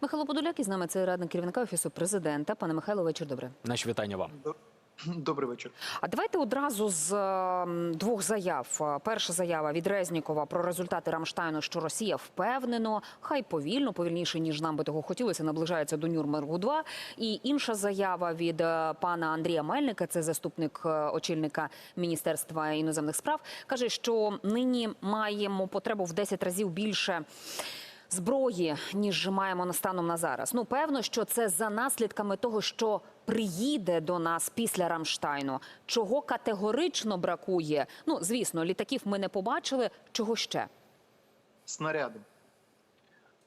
Михайло Подоляк із нами це радник керівника офісу президента. Пане Михайло, вечір добре. Наші вітання вам. Добрий вечір. А давайте одразу з ем, двох заяв. Е, Перша заява від Резнікова про результати Рамштайну, що Росія впевнено, хай повільно, повільніше ніж нам би того хотілося, наближається до Нюрнбергу 2 І інша заява від е, пана Андрія Мельника, це заступник е, очільника міністерства іноземних справ, каже, що нині маємо потребу в 10 разів більше. Зброї ніж маємо на станом на зараз. Ну певно, що це за наслідками того, що приїде до нас після Рамштайну. Чого категорично бракує? Ну звісно, літаків ми не побачили. Чого ще? Снаряди.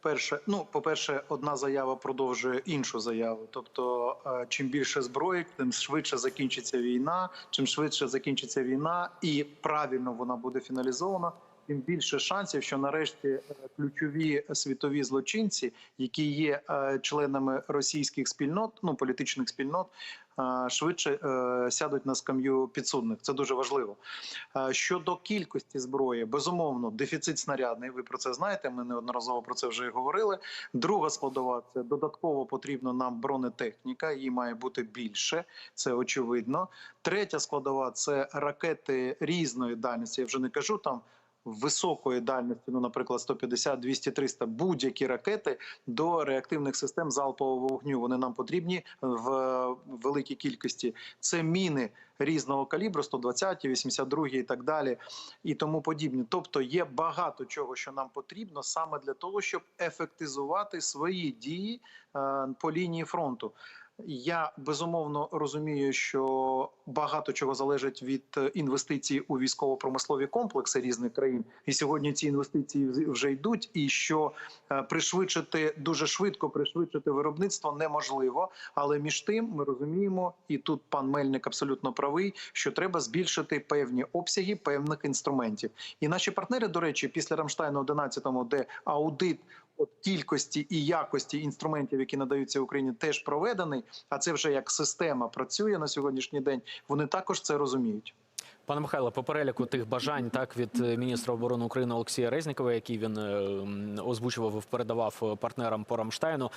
Перше, ну, по-перше, одна заява продовжує іншу заяву. Тобто, е, чим більше зброї, тим швидше закінчиться війна. Чим швидше закінчиться війна, і правильно вона буде фіналізована, тим більше шансів, що нарешті е, ключові світові злочинці, які є е, членами російських спільнот, ну політичних спільнот, е, швидше сядуть на скам'ю підсудних. Це дуже важливо. Щодо кількості зброї, безумовно, дефіцит снарядний. Ви про це знаєте. Ми неодноразово про це вже і говорили. Друга складова це додатково потрібно нам бронетехніка. Її має бути більше, це очевидно. Третя складова це ракети різної дальності. Я вже не кажу там. Високої дальності, ну, наприклад, 150, 200, 300, будь-які ракети до реактивних систем залпового вогню. Вони нам потрібні в великій кількості. Це міни різного калібру, 120, 82 і так далі, і тому подібне. Тобто є багато чого, що нам потрібно саме для того, щоб ефектизувати свої дії е, по лінії фронту. Я безумовно розумію, що багато чого залежить від е, інвестицій у військово-промислові комплекси різних країн, і сьогодні ці інвестиції вже йдуть. І що е, пришвидшити дуже швидко пришвидшити виробництво неможливо. Але між тим ми розуміємо, і тут пан Мельник абсолютно правий, що треба збільшити певні обсяги певних інструментів. І наші партнери, до речі, після Рамштайну 11-му, де аудит кількості і якості інструментів, які надаються Україні, теж проведений. А це вже як система працює на сьогоднішній день. Вони також це розуміють. Пане Михайло, по переліку тих бажань, так від е, міністра оборони України Олексія Резнікова, який він е, озвучував, передавав е, партнерам по Рамштайну.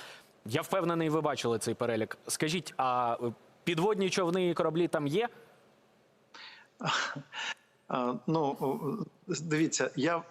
Я впевнений, ви бачили цей перелік. Скажіть, а підводні човни і кораблі там є? Ну дивіться, я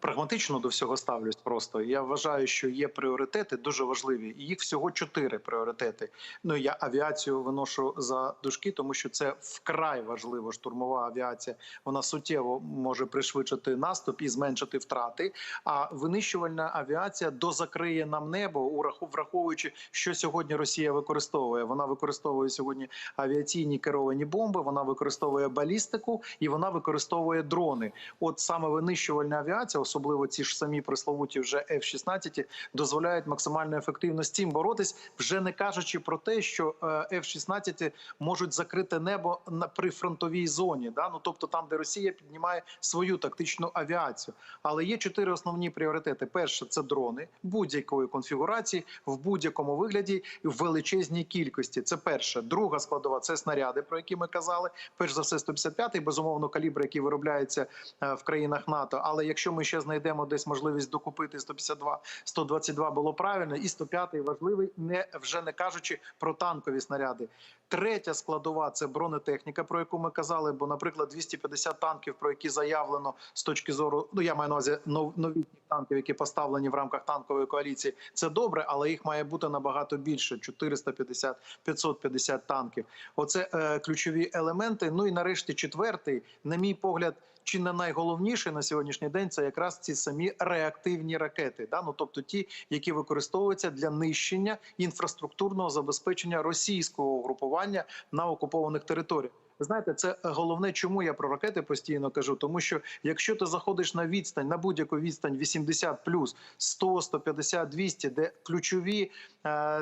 прагматично до всього ставлюсь. Просто я вважаю, що є пріоритети дуже важливі. І їх всього чотири пріоритети. Ну я авіацію виношу за дужки, тому що це вкрай важливо. Штурмова авіація вона суттєво може пришвидшити наступ і зменшити втрати. А винищувальна авіація дозакриє нам небо, враховуючи, що сьогодні Росія використовує. Вона використовує сьогодні авіаційні керовані бомби. Вона використовує балістику і вона використовує дрони. От саме винищувальна авіація, особливо ці ж самі присловуті вже F-16, дозволяють максимально ефективно з цим боротись, вже не кажучи про те, що е, F-16 можуть закрити небо на при фронтовій зоні. Да? Ну тобто там, де Росія піднімає свою тактичну авіацію. Але є чотири основні пріоритети: перше це дрони будь-якої конфігурації в будь-якому вигляді в величезній кількості. Це перше. Друга складова це снаряди, про які ми казали. Перш за все, 155-й, безумовно, калібр, який виробляється е, в країнах НАТО. Але якщо ми ще знайдемо десь можливість докупити 152, 122 було правильно, і 105-й важливий, не вже не кажучи про танкові снаряди. Третя складова це бронетехніка, про яку ми казали. Бо, наприклад, 250 танків, про які заявлено з точки зору, ну я маю на увазі нов- новітніх танків, які поставлені в рамках танкової коаліції. Це добре, але їх має бути набагато більше 450 550 танків. Оце е, ключові елементи. Ну і нарешті четвертий, на мій погляд. Чи не найголовніше на сьогоднішній день це якраз ці самі реактивні ракети, да? ну тобто ті, які використовуються для нищення інфраструктурного забезпечення російського угрупування на окупованих територіях. Знаєте, це головне, чому я про ракети постійно кажу. Тому що якщо ти заходиш на відстань, на будь-яку відстань 80 плюс 100, 150, 200, де ключові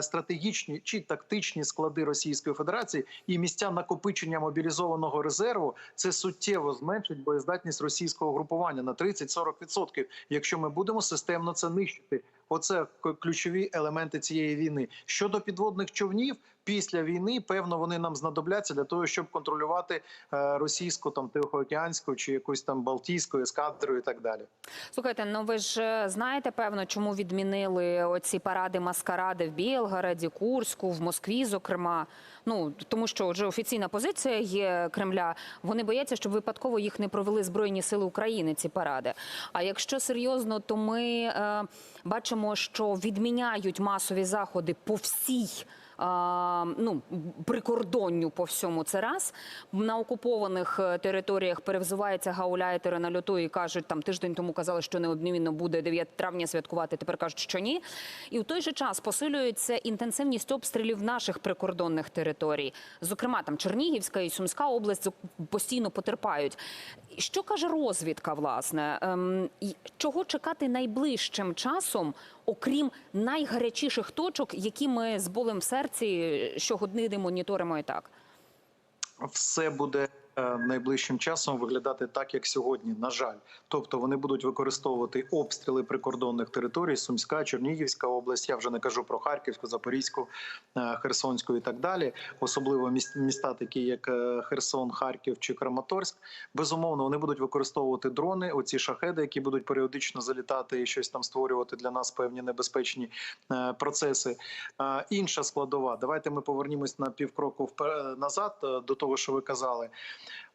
стратегічні чи тактичні склади Російської Федерації і місця накопичення мобілізованого резерву, це суттєво зменшить боєздатність російського групування на 30-40%, якщо ми будемо системно це нищити. Оце ключові елементи цієї війни. Щодо підводних човнів, після війни певно вони нам знадобляться для того, щоб контролювати е, російську там тихоокеанську чи якусь там балтійську ескадру і так далі. Слухайте, ну ви ж е, знаєте, певно, чому відмінили оці паради маскаради в Білгороді, Курську, в Москві, зокрема. Ну тому що вже офіційна позиція є Кремля. Вони бояться, щоб випадково їх не провели збройні сили України. Ці паради. А якщо серйозно, то ми е, бачимо, що відміняють масові заходи по всій. Ну, прикордонню по всьому це раз на окупованих е, територіях перевзуваються гауляйтери на льоту і кажуть, там тиждень тому казали, що неодмінно буде 9 травня святкувати. Тепер кажуть, що ні. І в той же час посилюється інтенсивність обстрілів наших прикордонних територій. Зокрема, там Чернігівська і Сумська область постійно потерпають. Що каже розвідка, власне? Ем, чого чекати найближчим часом, окрім найгарячіших точок, які ми з болем в серці щогодини моніторимо і так? все буде е, найближчим часом виглядати так, як сьогодні. На жаль, тобто вони будуть використовувати обстріли прикордонних територій, Сумська, Чернігівська область. Я вже не кажу про Харківську, Запорізьку, е, Херсонську і так далі. Особливо міс- міста, такі як е, Херсон, Харків чи Краматорськ. Безумовно, вони будуть використовувати дрони, оці шахеди, які будуть періодично залітати і щось там створювати для нас певні небезпечні е, процеси. Е, Інша складова. Давайте ми повернімось на півкроку назад е, до того, що ви казали.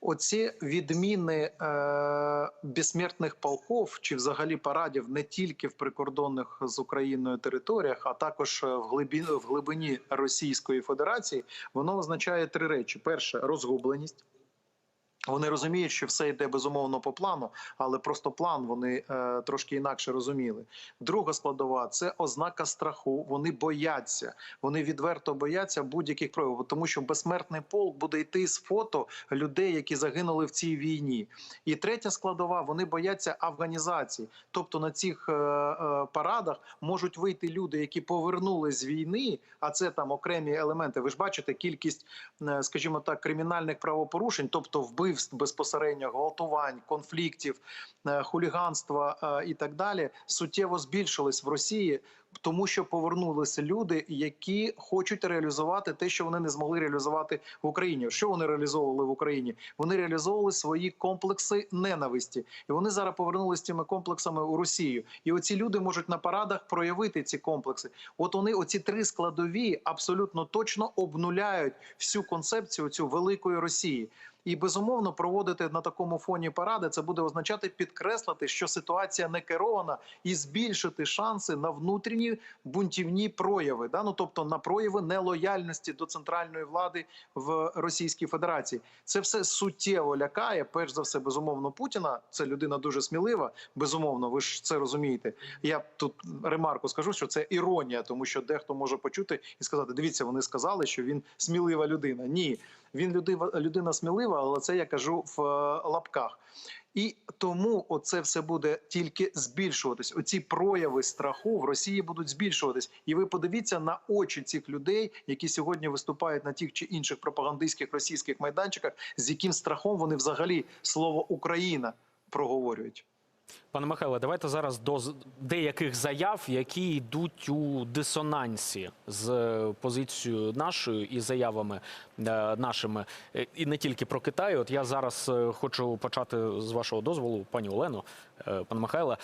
Оці відміни е, безсмертних полков чи взагалі парадів не тільки в прикордонних з Україною територіях, а також е, в глибині, в глибині Російської Федерації, воно означає три речі: перше розгубленість. Вони розуміють, що все йде безумовно по плану, але просто план вони е, трошки інакше розуміли. Друга складова це ознака страху. Вони бояться, вони відверто бояться будь-яких проявів, тому що безсмертний полк буде йти з фото людей, які загинули в цій війні. І третя складова вони бояться афганізації. Тобто на цих е, е, парадах можуть вийти люди, які повернулись з війни, а це там окремі елементи. Ви ж бачите кількість, е, скажімо так, кримінальних правопорушень, тобто вбивств безпосередньо, гвалтувань, конфліктів, е, хуліганства е, і так далі, суттєво збільшились в Росії. Тому що повернулися люди, які хочуть реалізувати те, що вони не змогли реалізувати в Україні. Що вони реалізовували в Україні? Вони реалізовували свої комплекси ненависті, і вони зараз повернулися цими комплексами у Росію. І оці люди можуть на парадах проявити ці комплекси. От вони, оці три складові, абсолютно точно обнуляють всю концепцію цю великої Росії. І безумовно проводити на такому фоні паради це буде означати підкреслити, що ситуація не керована, і збільшити шанси на внутрішні бунтівні прояви, да? ну тобто на прояви нелояльності до центральної влади в Російській Федерації. Це все суттєво лякає. Перш за все, безумовно, Путіна. Це людина дуже смілива. Безумовно, ви ж це розумієте. Я тут ремарку скажу, що це іронія, тому що дехто може почути і сказати: дивіться, вони сказали, що він смілива людина. Ні, він людина, смілива, але це я кажу в е, лапках. І тому оце все буде тільки збільшуватись. Оці прояви страху в Росії будуть збільшуватись. І ви подивіться на очі цих людей, які сьогодні виступають на тих чи інших пропагандистських російських майданчиках, з яким страхом вони взагалі слово Україна проговорюють. Пане Михайле, давайте зараз до деяких заяв, які йдуть у дисонансі з е, позицією нашою і заявами е, нашими, Е, і не тільки про Китай. От я зараз хочу почати з вашого дозволу, пані Олено, пане Михайле.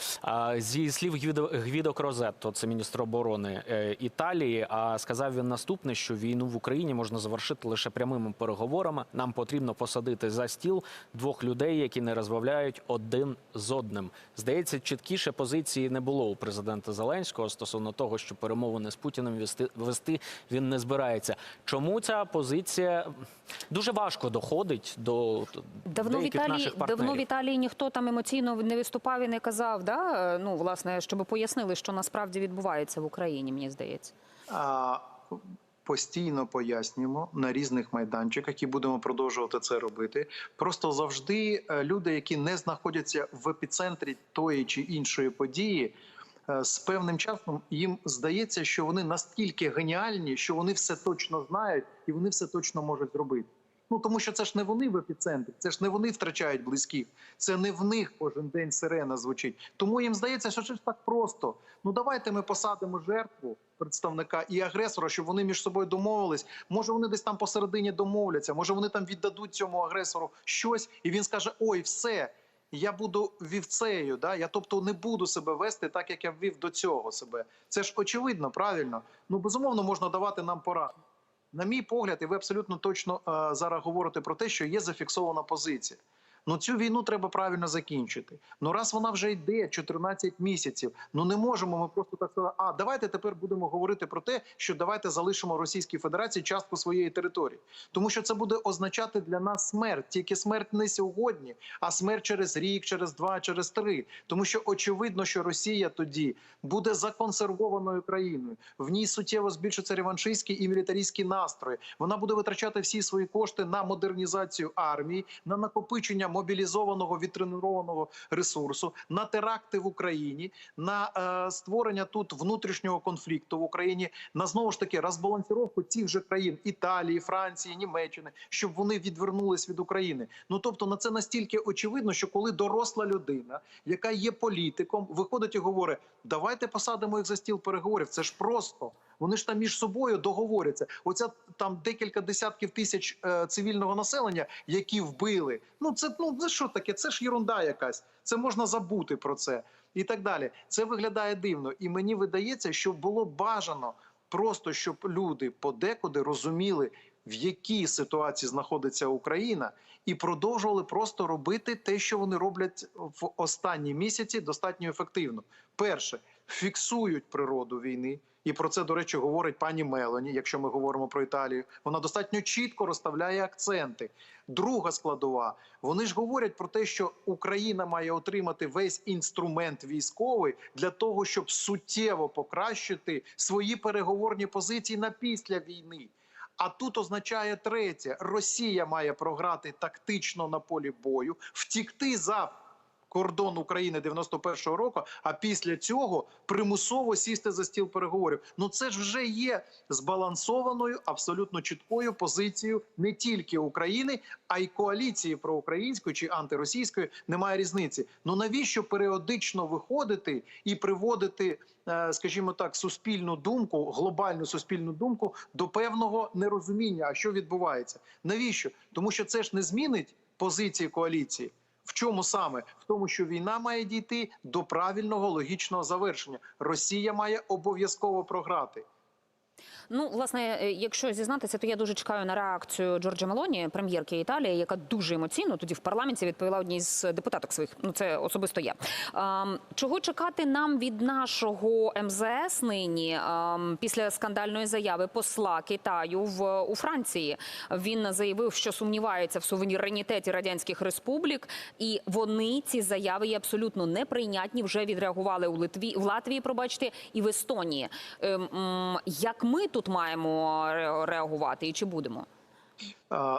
Зі слів Гвідо, Крозетто, це міністр оборони Італії. А сказав він наступне, що війну в Україні можна завершити лише прямими переговорами. Нам потрібно посадити за стіл двох людей, які не розмовляють один з одним. Здається, чіткіше позиції не було у президента Зеленського стосовно того, що перемовини з Путіним вести, він не збирається. Чому ця позиція дуже важко доходить до Давно в деяких Італії наших партнерів? давно в Італії ніхто там емоційно не виступав і не казав. Да? Ну власне, щоб пояснили, що насправді відбувається в Україні. Мені здається. А, постійно пояснюємо на різних майданчиках і будемо продовжувати це робити. Просто завжди е, люди, які не знаходяться в епіцентрі тої чи іншої події. е, з певним часом їм здається, що вони настільки геніальні, що вони все точно знають і вони все точно можуть зробити. Ну тому що це ж не вони в епіцентрі, це ж не вони втрачають близьких, це не в них кожен день сирена звучить. Тому їм здається, що це ж так просто. Ну давайте ми посадимо жертву представника і агресора, щоб вони між собою домовились. Може, вони десь там посередині домовляться, може вони там віддадуть цьому агресору щось, і він скаже: Ой, все. Я буду вівцею, да я тобто не буду себе вести так, як я ввів до цього себе. Це ж очевидно, правильно. Ну безумовно можна давати нам пораду. На мій погляд, і ви абсолютно точно е, зараз говорите про те, що є зафіксована позиція. Ну цю війну треба правильно закінчити. Ну раз вона вже йде 14 місяців. Ну не можемо ми просто так сказати, а давайте тепер будемо говорити про те, що давайте залишимо Російській Федерації частку своєї території, тому що це буде означати для нас смерть, тільки смерть не сьогодні, а смерть через рік, через два, через три. Тому що очевидно, що Росія тоді буде законсервованою країною. В ній суттєво збільшаться реваншистські і мілітаристські настрої. Вона буде витрачати всі свої кошти на модернізацію армії, на накопичення мобілізованого відтренованого ресурсу, на теракти в Україні, на е, створення тут внутрішнього конфлікту в Україні, на знову ж таки розбалансировку цих же країн Італії, Франції, Німеччини, щоб вони відвернулись від України. Ну тобто на це настільки очевидно, що коли доросла людина, яка є політиком, виходить і говорить: давайте посадимо їх за стіл переговорів. Це ж просто. Вони ж там між собою договоряться. Оця там декілька десятків тисяч е, цивільного населення, які вбили. Ну це ну це що таке? Це ж єрунда якась. Це можна забути про це і так далі. Це виглядає дивно, і мені видається, що було бажано просто, щоб люди подекуди розуміли, в якій ситуації знаходиться Україна, і продовжували просто робити те, що вони роблять в останні місяці, достатньо ефективно. Перше фіксують природу війни. І про це, до речі, говорить пані Мелані, якщо ми говоримо про Італію. Вона достатньо чітко розставляє акценти. Друга складова. Вони ж говорять про те, що Україна має отримати весь інструмент військовий для того, щоб суттєво покращити свої переговорні позиції на після війни. А тут означає третє: Росія має програти тактично на полі бою, втікти за кордон України 91-го року, а після цього примусово сісти за стіл переговорів. Ну це ж вже є збалансованою, абсолютно чіткою позицією не тільки України, а й коаліції проукраїнської чи антиросійської. Немає різниці. Ну навіщо періодично виходити і приводити, е, скажімо так, суспільну думку, глобальну суспільну думку до певного нерозуміння, а що відбувається? Навіщо? Тому що це ж не змінить позиції коаліції. В чому саме? В тому, що війна має дійти до правильного логічного завершення. Росія має обов'язково програти. Ну, власне, е, якщо зізнатися, то я дуже чекаю на реакцію Джорджа Мелоні, прем'єрки Італії, яка дуже емоційно тоді в парламенті відповіла одній з депутаток своїх. Ну це особисто я. Чого чекати нам від нашого МЗС нині ем, після скандальної заяви посла Китаю в у Франції? Він заявив, що сумнівається в суверенітеті радянських республік, і вони ці заяви є абсолютно неприйнятні. Вже відреагували у Литві в Латвії, пробачте, і в Естонії. Ем, як ми тут маємо реагувати і чи будемо?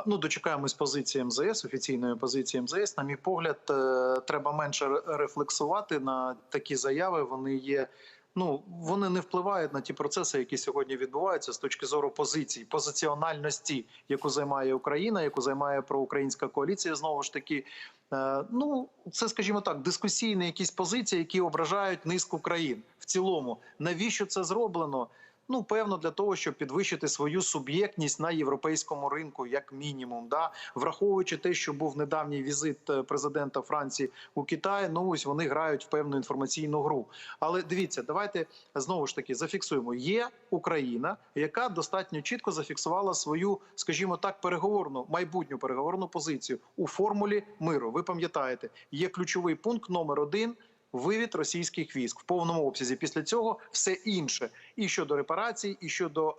Ну, дочекаємось позиції МЗС, офіційної позиції МЗС. На мій погляд, е, треба менше рефлексувати на такі заяви. Вони є. Ну вони не впливають на ті процеси, які сьогодні відбуваються з точки зору позицій, позиціональності, яку займає Україна, яку займає проукраїнська коаліція. Знову ж таки, Е, ну це, скажімо так, дискусійні якісь позиції, які ображають низку країн в цілому. Навіщо це зроблено? Ну, певно, для того, щоб підвищити свою суб'єктність на європейському ринку, як мінімум, да враховуючи те, що був недавній візит е, президента Франції у Китай, ну ось вони грають в певну інформаційну гру. Але дивіться, давайте знову ж таки зафіксуємо: є Україна, яка достатньо чітко зафіксувала свою, скажімо так, переговорну майбутню переговорну позицію у формулі миру. Ви пам'ятаєте, є ключовий пункт номер один. Вивід російських військ в повному обсязі. Після цього все інше. І щодо репарацій, і щодо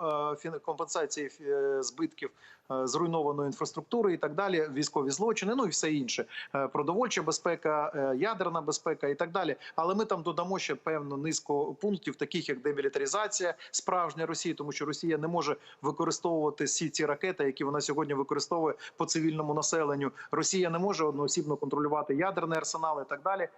е, компенсації е, збитків е, зруйнованої інфраструктури і так далі, військові злочини, ну і все інше, продовольча безпека, ядерна безпека і так далі. Але ми там додамо ще певну низку пунктів, таких як демілітаризація справжня Росії, тому що Росія не може використовувати всі ці ракети, які вона сьогодні використовує по цивільному населенню. Росія не може одноосібно контролювати ядерний арсенал і так далі.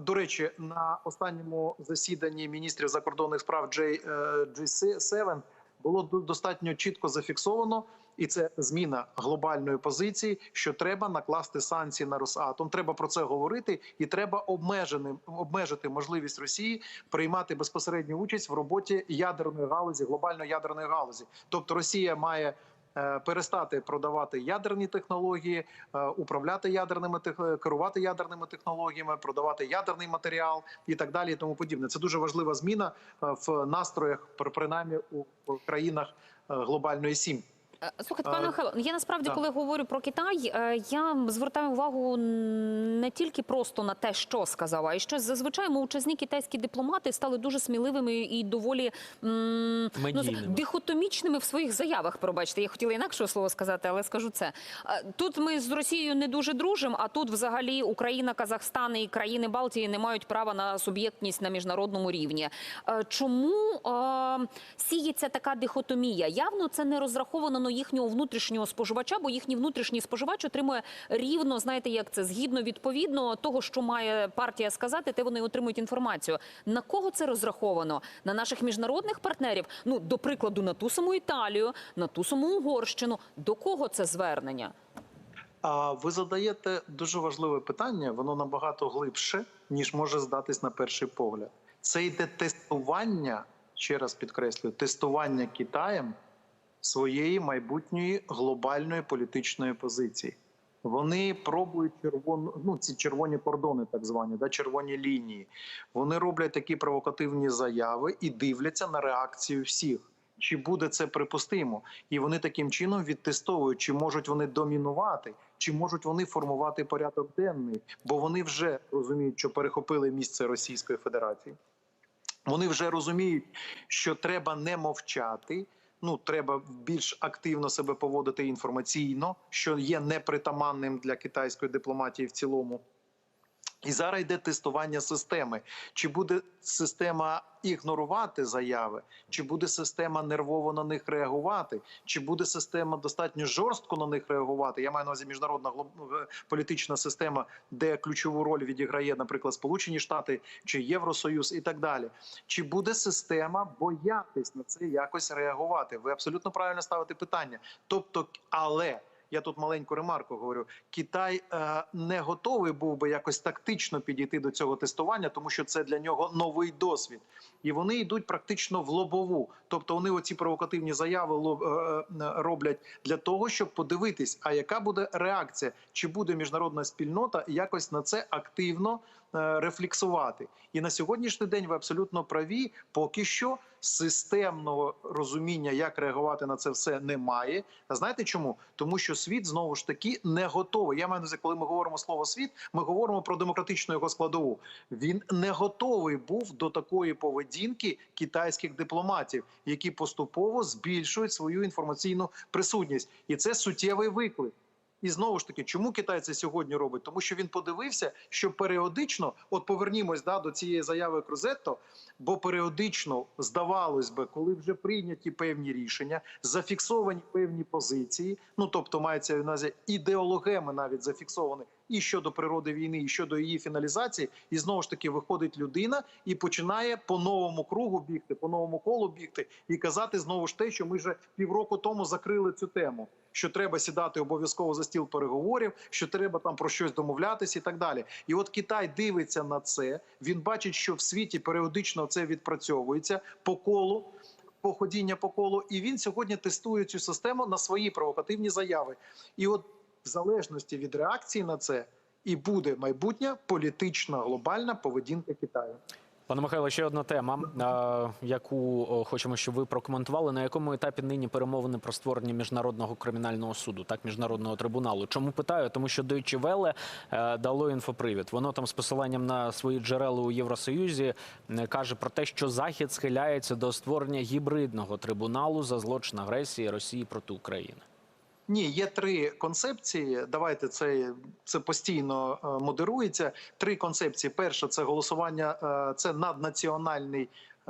До речі, на останньому засіданні міністрів закордонних справ G7 було до- достатньо чітко зафіксовано, і це зміна глобальної позиції, що треба накласти санкції на Росатом. Треба про це говорити, і треба обмеженим обмежити можливість Росії приймати безпосередню участь в роботі ядерної галузі, глобальної ядерної галузі. Тобто Росія має. Е, Перестати продавати ядерні технології, е, управляти ядерними тех- керувати ядерними технологіями, продавати ядерний матеріал і так далі, і тому подібне. Це дуже важлива зміна е, в настроях, при- принаймні у країнах е, глобальної сімки. Е, Слухайте, пане Михайло, я насправді, коли говорю про Китай, е, я звертаю увагу не тільки просто на те, що сказав, а й що зазвичай мовчазні китайські дипломати стали дуже сміливими і доволі м, ну, дихотомічними в своїх заявах. Пробачте, я хотіла інакшого слова сказати, але скажу це. Е, Тут ми з Росією не дуже дружимо, а тут взагалі Україна, Казахстан і країни Балтії не мають права на суб'єктність на міжнародному рівні. Чому е, сіється така дихотомія? Явно це не розраховано їхнього внутрішнього споживача, бо їхній внутрішній споживач отримує рівно, знаєте, як це згідно відповідно того, що має партія сказати, те вони отримують інформацію. На кого це розраховано? На наших міжнародних партнерів? Ну, до прикладу, на ту саму Італію, на ту саму Угорщину. До кого це звернення? А ви задаєте дуже важливе питання, воно набагато глибше, ніж може здатись на перший погляд. Це йде тестування, ще раз підкреслюю, тестування Китаєм своєї майбутньої глобальної політичної позиції. Вони пробують червону, ну ці червоні кордони, так звані, да, червоні лінії. Вони роблять такі провокативні заяви і дивляться на реакцію всіх. Чи буде це припустимо? І вони таким чином відтестовують, чи можуть вони домінувати, чи можуть вони формувати порядок денний, бо вони вже розуміють, що перехопили місце Російської Федерації. Вони вже розуміють, що треба не мовчати. Ну, треба більш активно себе поводити інформаційно, що є непритаманним для китайської дипломатії в цілому. І зараз йде тестування системи. Чи буде система ігнорувати заяви, чи буде система нервово на них реагувати, чи буде система достатньо жорстко на них реагувати? Я маю на увазі міжнародна е, політична система, де ключову роль відіграє, наприклад, Сполучені Штати чи Євросоюз, і так далі. Чи буде система боятись на це якось реагувати? Ви абсолютно правильно ставите питання. Тобто, але я тут маленьку ремарку говорю: Китай е, не готовий був би якось тактично підійти до цього тестування, тому що це для нього новий досвід, і вони йдуть практично в лобову. Тобто вони оці провокативні заяви лоб- е, е, роблять для того, щоб подивитись, а яка буде реакція, чи буде міжнародна спільнота якось на це активно рефлексувати. І на сьогоднішній день ви абсолютно праві. Поки що системного розуміння, як реагувати на це все, немає. А знаєте чому? Тому що світ знову ж таки не готовий. Я маю на увазі, коли ми говоримо слово світ, ми говоримо про демократичну його складову. Він не готовий був до такої поведінки китайських дипломатів, які поступово збільшують свою інформаційну присутність, і це суттєвий виклик. І знову ж таки, чому Китай це сьогодні робить? Тому що він подивився, що періодично, от повернімось да, до цієї заяви Крузетто, бо періодично здавалось би, коли вже прийняті певні рішення, зафіксовані певні позиції. Ну тобто мається на увазі ідеологеми навіть зафіксовані і щодо природи війни, і щодо її фіналізації. І знову ж таки виходить людина і починає по новому кругу бігти, по новому колу бігти і казати знову ж те, що ми вже півроку тому закрили цю тему. Що треба сідати обов'язково за стіл переговорів, що треба там про щось домовлятися і так далі. І от Китай дивиться на це. Він бачить, що в світі періодично це відпрацьовується по колу. Походіння по колу, і він сьогодні тестує цю систему на свої провокативні заяви. І от в залежності від реакції на це і буде майбутня політична глобальна поведінка Китаю. Пане Михайло, ще одна тема, яку хочемо, щоб ви прокоментували. На якому етапі нині перемовини про створення міжнародного кримінального суду, так міжнародного трибуналу? Чому питаю? Тому що Deutsche Welle е, дало інфопривід. Воно там з посиланням на свої джерела у Євросоюзі каже про те, що Захід схиляється до створення гібридного трибуналу за злочин агресії Росії проти України. Ні, є три концепції. Давайте це, це постійно е, модерується. Три концепції. Перша це голосування, е, це наднаціональний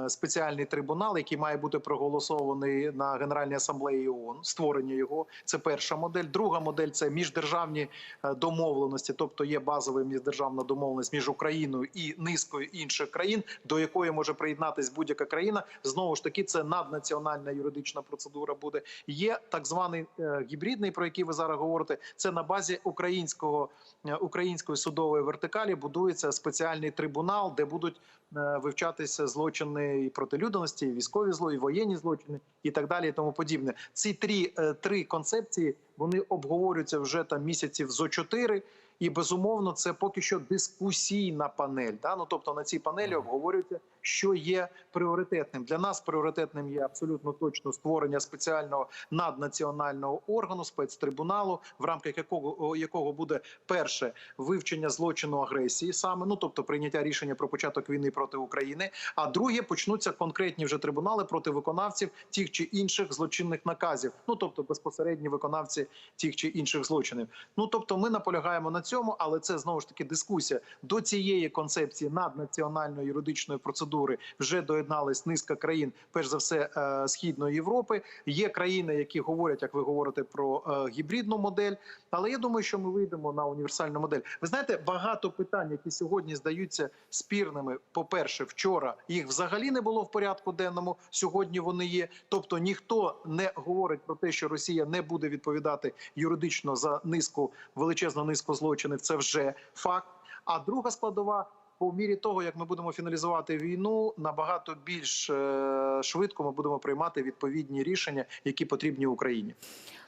спеціальний трибунал, який має бути проголосований на Генеральній асамблеї ООН. Створення його це перша модель. Друга модель це міждержавні е, домовленості, тобто є базова міждержавна домовленість між Україною і низкою інших країн, до якої може приєднатись будь-яка країна. Знову ж таки, це наднаціональна юридична процедура буде. Є так званий е, гібридний, про який ви зараз говорите. Це на базі українського е, української судової вертикалі будується спеціальний трибунал, де будуть е, вивчатися злочини і проти людяності, і військові зло, і воєнні злочини, і так далі, і тому подібне. Ці три, е, три концепції вони обговорюються вже там місяців зо чотири. І безумовно, це поки що дискусійна панель. Да? Ну тобто на цій панелі обговорюється, що є пріоритетним для нас. Пріоритетним є абсолютно точно створення спеціального наднаціонального органу спецтрибуналу, в рамках якого якого буде перше вивчення злочину агресії, саме ну тобто прийняття рішення про початок війни проти України. А друге почнуться конкретні вже трибунали проти виконавців тих чи інших злочинних наказів. Ну тобто безпосередні виконавці тих чи інших злочинів. Ну тобто, ми наполягаємо на цьому, але це знову ж таки дискусія до цієї концепції наднаціональної юридичної процедури вже доєднались низка країн, перш за все е, східної Європи. Є країни, які говорять, як ви говорите, про е, гібридну модель. Але я думаю, що ми вийдемо на універсальну модель. Ви знаєте, багато питань, які сьогодні здаються спірними. По перше, вчора їх взагалі не було в порядку денному. Сьогодні вони є. Тобто ніхто не говорить про те, що Росія не буде відповідати юридично за низку величезну низку злочинів. Це вже факт. А друга складова. По мірі того, як ми будемо фіналізувати війну, набагато більш е, швидко ми будемо приймати відповідні рішення, які потрібні Україні.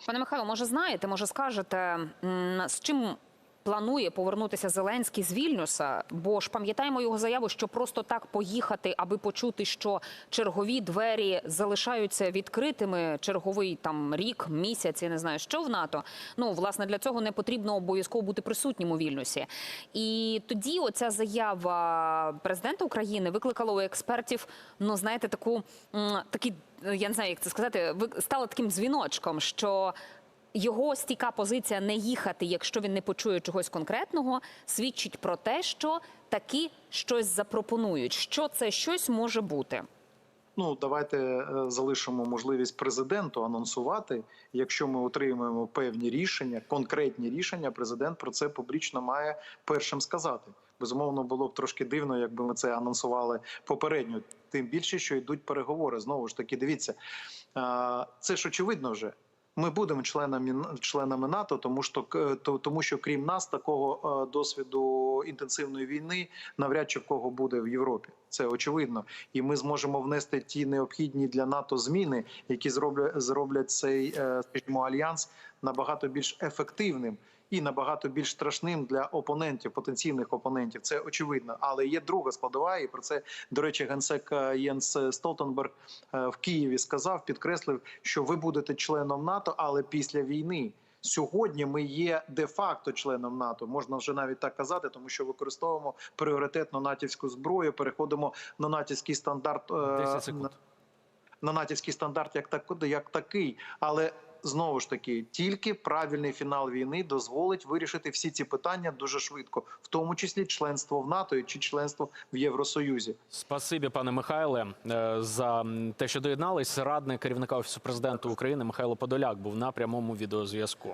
Пане Михайло, може знаєте, може скажете, з чим планує повернутися Зеленський з Вільнюса? Бо ж пам'ятаємо його заяву, що просто так поїхати, аби почути, що чергові двері залишаються відкритими черговий там рік, місяць, я не знаю, що в НАТО. Ну власне для цього не потрібно обов'язково бути присутнім у Вільнюсі. І тоді оця заява президента України викликала у експертів, ну знаєте, таку такий, я не знаю, як це сказати, стала таким дзвіночком, що його стійка позиція не їхати, якщо він не почує чогось конкретного, свідчить про те, що таки щось запропонують. Що це щось може бути? Ну давайте е, залишимо можливість президенту анонсувати. Якщо ми отримаємо певні рішення, конкретні рішення, президент про це публічно має першим сказати. Безумовно, було б трошки дивно, якби ми це анонсували попередньо. Тим більше, що йдуть переговори. Знову ж таки, дивіться, е, це ж очевидно вже. Ми будемо членами членами НАТО, тому що то- тому, що крім нас такого е, досвіду інтенсивної війни навряд чи в кого буде в Європі. Це очевидно, і ми зможемо внести ті необхідні для НАТО зміни, які зроблять зроблять цей е, скажімо, альянс набагато більш ефективним. І набагато більш страшним для опонентів, потенційних опонентів, це очевидно. Але є друга складова, і про це до речі, генсек е, Єнс Столтенберг е, в Києві сказав, підкреслив, що ви будете членом НАТО, але після війни. Сьогодні ми є де-факто членом НАТО, можна вже навіть так казати, тому що використовуємо пріоритетно натівську зброю. Переходимо на натівський стандарт е, 10 секунд. на- на натівський стандарт як так як такий, але. Знову ж таки, тільки правильний фінал війни дозволить вирішити всі ці питання дуже швидко, в тому числі членство в НАТО чи членство в Євросоюзі. Спасибі, пане Михайле, е, за те, що доєднались. Радник керівника офісу президента України Михайло Подоляк був на прямому відеозв'язку.